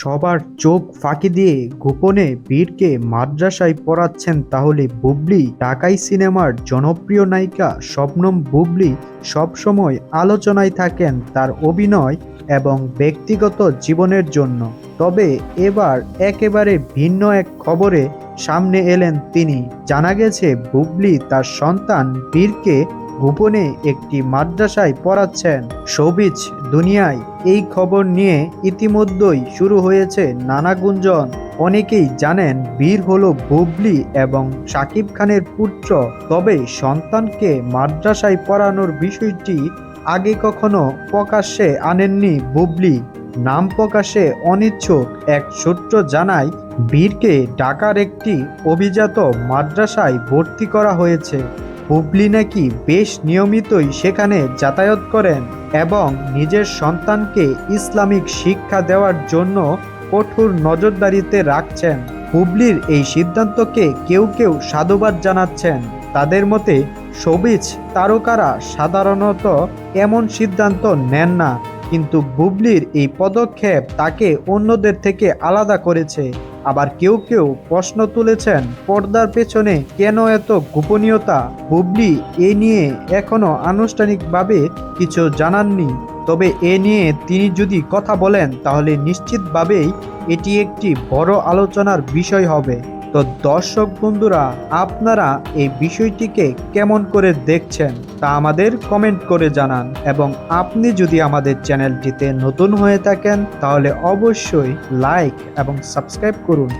সবার চোখ ফাঁকি দিয়ে গোপনে বীরকে মাদ্রাসায় পড়াচ্ছেন তাহলে বুবলি ঢাকাই সিনেমার জনপ্রিয় নায়িকা শবনম বুবলি সবসময় আলোচনায় থাকেন তার অভিনয় এবং ব্যক্তিগত জীবনের জন্য। তবে এবার একেবারে ভিন্ন এক খবরে সামনে এলেন তিনি। জানা গেছে, বুবলি তার সন্তান বীরকে গোপনে একটি মাদ্রাসায় পড়াচ্ছেন। শোবিজ দুনিয়ায় এই খবর নিয়ে ইতিমধ্যেই শুরু হয়েছে নানা গুঞ্জন। অনেকেই জানেন বীর হলো বুবলি এবং সাকিব খানের পুত্র। তবে সন্তানকে মাদ্রাসায় পড়ানোর বিষয়টি আগে কখনো প্রকাশ্যে আনেননি বুবলি। নাম প্রকাশে অনিচ্ছুক এক সূত্র জানায়, বীরকে ঢাকার একটি অভিজাত মাদ্রাসায় ভর্তি করা হয়েছে। বুবলি নাকি বেশ নিয়মিতই সেখানে যাতায়াত করেন এবং নিজের সন্তানকে ইসলামিক শিক্ষা দেওয়ার জন্য কঠোর নজরদারিতে রাখছেন। হুবলির এই সিদ্ধান্তকে কেউ কেউ সাধুবাদ জানাচ্ছেন। তাদের মতে, সবিজ তারকারা সাধারণত এমন সিদ্ধান্ত নেন না। কিন্তু বুবলির এই পদক্ষেপ তাকে অন্যদের থেকে আলাদা করেছে। আবার কেউ কেউ প্রশ্ন তুলেছেন, পর্দার পেছনে কেন এত গোপনীয়তা? বুবলি এ নিয়ে এখনও আনুষ্ঠানিকভাবে কিছু জানাননি। তবে এ নিয়ে তিনি যদি কথা বলেন, তাহলে নিশ্চিতভাবেই এটি একটি বড় আলোচনার বিষয় হবে। তো দর্শক বন্ধুরা, আপনারা এই বিষয়টিকে কেমন করে দেখছেন তা আমাদের কমেন্ট করে জানান এবং আপনি যদি আমাদের চ্যানেলটিতে নতুন হয়ে থাকেন, তাহলে অবশ্যই লাইক এবং সাবস্ক্রাইব করুন।